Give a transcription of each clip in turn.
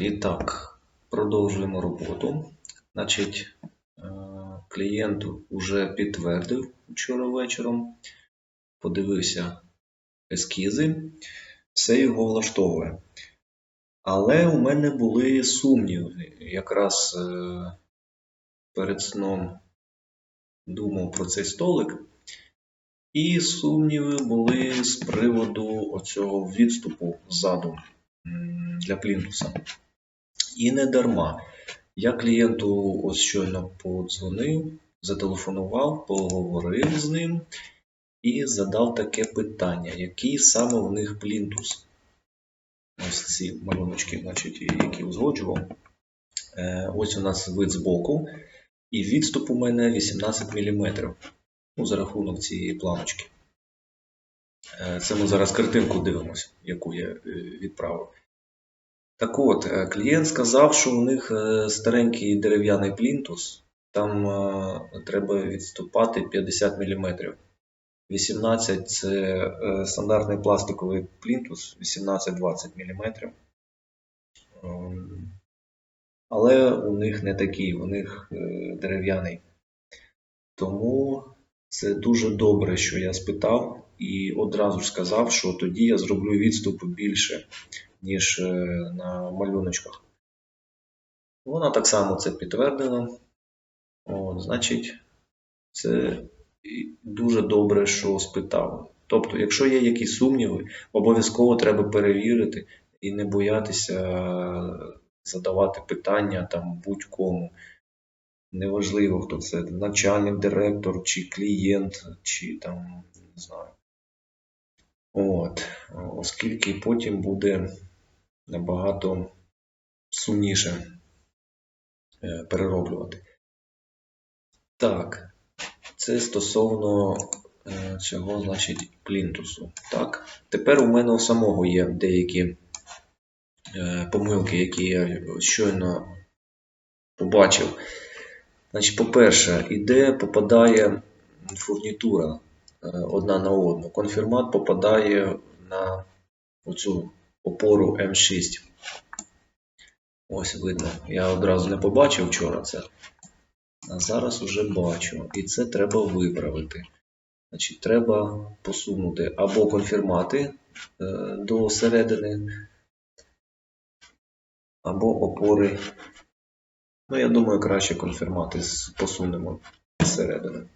І так, продовжуємо роботу. Значить, е, клієнт вже підтвердив вчора вечором, подивився ескізи, все його влаштовує. Але у мене були сумніви. Якраз е, перед сном думав про цей столик. І сумніви були з приводу оцього відступу ззаду для плінтуса. І не дарма. Я клієнту ось щойно подзвонив, зателефонував, поговорив з ним і задав таке питання: який саме в них плінтус? Ось ці малюночки, значить, які узгоджував. Е, Ось у нас вид збоку, і відступ у мене 18 мм. Ну, за рахунок цієї планочки. Е, Це ми зараз картинку дивимося, яку я е, відправив. Так от, е, клієнт сказав, що у них старенький дерев'яний плінтус, там треба відступати 50 мм. 18 це стандартний пластиковий плінтус, 18-20 мм. Ем, Але у них не такий, у них дерев'яний. Тому це дуже добре, що я спитав, і одразу ж сказав, що тоді я зроблю відступ більше, ніж е, на малюночках. Вона так само це підтвердила. От, значить, це дуже добре, що спитав. Тобто, якщо є якісь сумніви, обов'язково треба перевірити і не боятися е, задавати питання там будь-кому. Неважливо, хто це, начальник, директор, чи клієнт, чи там, не знаю. От, оскільки потім буде набагато сумніше е, перероблювати. Так, це стосовно е, цього, значить, плінтусу. Так, тепер у мене у самого є деякі е, помилки, які я щойно побачив. Значить, по-перше, іде, попадає фурнітура одна на одну. Конфірмат попадає на оцю опору М6. Ось видно. Я одразу не побачив вчора це. А зараз уже бачу. І це треба виправити. Значить, треба посунути або конфірмати е, до середини, або опори. Ну, я думаю, краще конфірмати посунемо зсередини.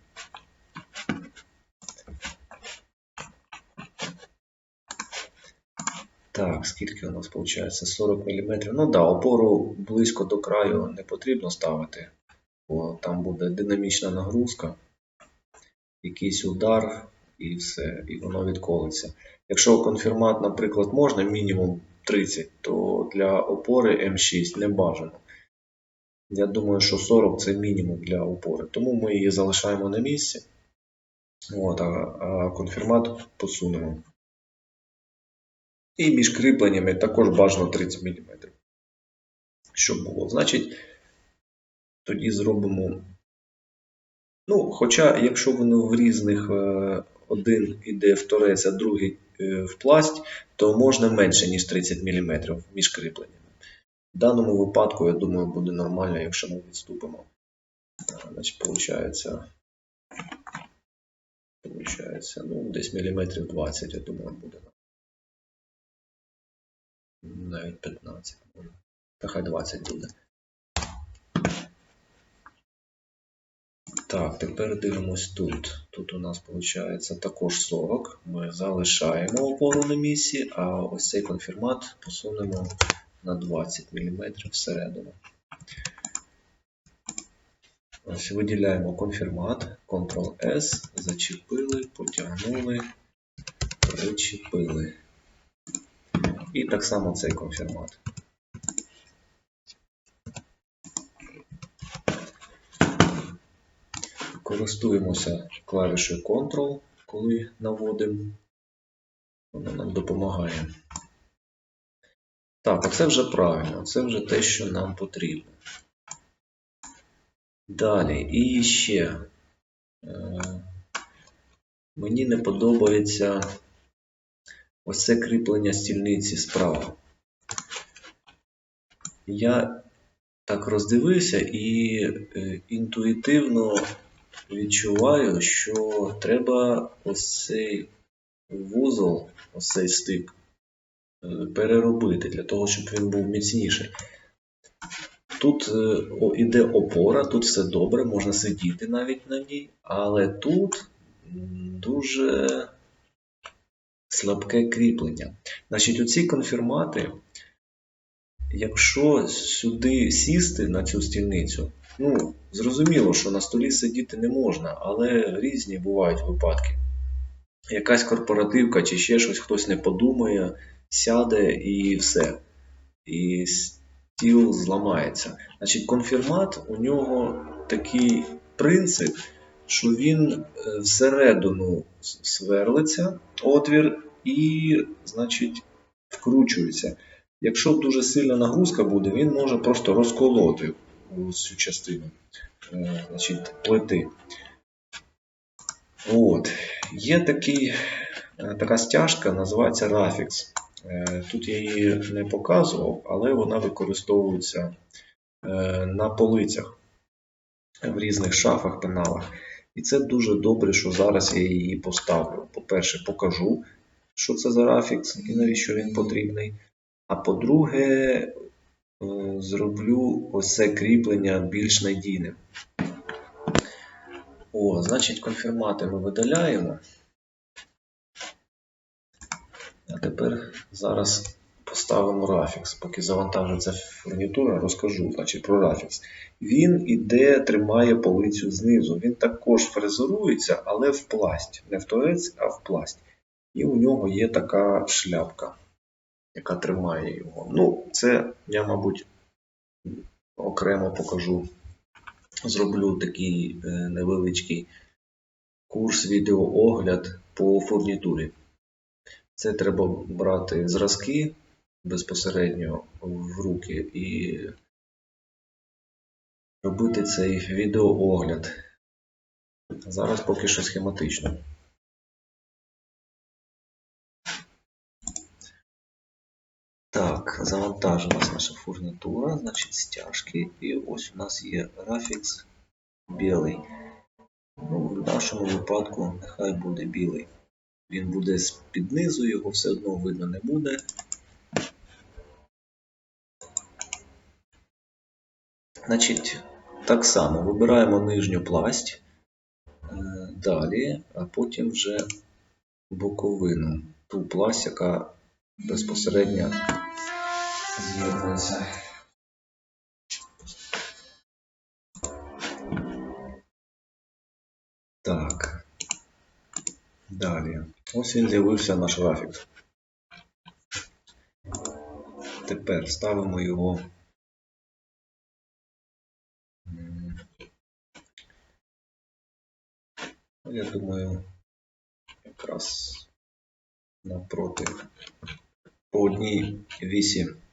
Так, скільки у нас виходить? 40 мм. Ну да, опору близько до краю не потрібно ставити, бо там буде динамічна нагрузка, якийсь удар і все, і воно відколиться. Якщо конфірмат, наприклад, можна мінімум 30, то для опори М6 не бажано. Я думаю, що 40 це мінімум для опори, тому ми її залишаємо на місці. От, а конфірмат посунемо. І між кріпленнями також бажано 30 мм. Щоб було. Значить, тоді зробимо. Ну, хоча, якщо воно в різних е, один іде в торець, а другий е, в пласть, то можна менше, ніж 30 мм між кріпленнями. В даному випадку, я думаю, буде нормально, якщо ми відступимо. Значить, получається, получається, ну, десь міліметрів 20, я думаю, буде. Навіть 15 може. Та хай 20 буде. Так, тепер дивимось тут. Тут у нас виходить також 40. Ми залишаємо опору на місці, а ось цей конфірмат посунемо на 20 мм всередину. Ось виділяємо конфірмат, Ctrl-S, зачепили, потягнули, причепили. І так само цей конфірмат. Користуємося клавішою Ctrl, коли наводимо. Вона нам допомагає. Так, оце вже правильно, це вже те, що нам потрібно. Далі, і ще. Е, Мені не подобається ось це кріплення стільниці справа. я так роздивився і е, інтуїтивно відчуваю, що треба ось цей вузол, ось цей стик е, переробити для того, щоб він був міцніший. Тут е, іде опора, тут все добре, можна сидіти навіть на ній, але тут дуже слабке кріплення. Значить, оці конфірмати, якщо сюди сісти на цю стільницю, ну, зрозуміло, що на столі сидіти не можна, але різні бувають випадки. Якась корпоративка чи ще щось, хтось не подумає, сяде і все. І стіл зламається. Значить, конфірмат у нього такий принцип, що він е, всередину сверлиться отвір і, значить, вкручується. Якщо дуже сильна нагрузка буде, він може просто розколоти цю частину е, значить, плити. От. Є такий, е, така стяжка, називається Rafix. Е, Тут я її не показував, але вона використовується на полицях в різних шафах, пеналах. І це дуже добре, що зараз я її поставлю. По-перше, покажу, що це за Rafix і навіщо він потрібний. А по-друге, е, зроблю ось це кріплення більш надійним. О, значить, конфірмати ми видаляємо. А тепер зараз поставимо Rafix. Поки завантажиться фурнітура, розкажу значить, про Rafix. Він іде, тримає полицю знизу. Він також фрезерується, але в пласть. Не в торець, а в пласть. І у нього є така шляпка, яка тримає його. Ну, це я, мабуть, окремо покажу. Зроблю такий е, невеличкий курс відеоогляд по фурнітурі. Це треба брати зразки безпосередньо в руки і робити цей відеоогляд. Зараз поки що схематично. Так, завантажилась наша фурнітура, значить стяжки. І ось у нас є Rafix білий. Ну, в нашому випадку нехай буде білий. Він буде з-під низу, його все одно видно не буде. Значить, так само вибираємо нижню пласть, е, далі, а потім вже боковину, ту пласть, яка безпосередньо з'єднується. Так. Далі. Ось він з'явився наш графік. Тепер ставимо його. Я думаю, якраз навпроти по одній вісі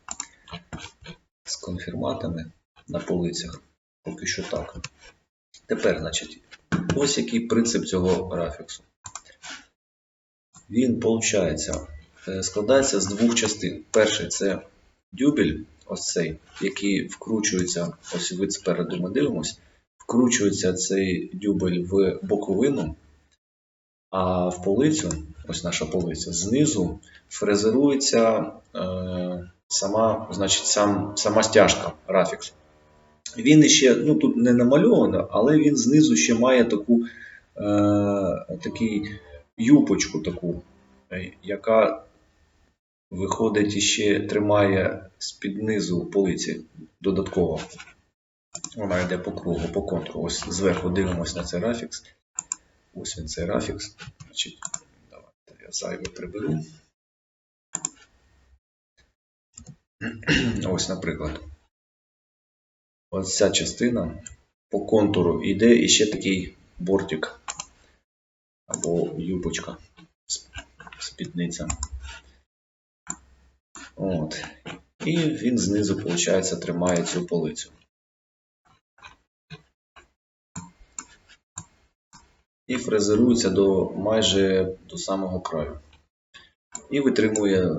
з конфірматами на полицях. Поки що так. Тепер, значить, ось який принцип цього графіксу. Він, виходить, складається з двох частин. Перший це дюбель, ось цей, який вкручується, ось вид спереду ми дивимось, вкручується цей дюбель в боковину, а в полицю, ось наша полиця, знизу фрезерується е, сама, значить, сам, сама стяжка рафіксу. Він ще, ну тут не намальовано, але він знизу ще має таку, е, такий юпочку таку, е, яка виходить і ще тримає з-під низу полиці додатково. Вона йде по кругу, по контуру. Ось зверху дивимося на цей рафікс. Ось він цей рафікс. Значить, давайте я зайве приберу. Ось, наприклад. Ось ця частина по контуру йде і ще такий бортик або юбочка, спідниця. От. І він знизу, виходить, тримає цю полицю. І фрезерується до майже до самого краю. І витримує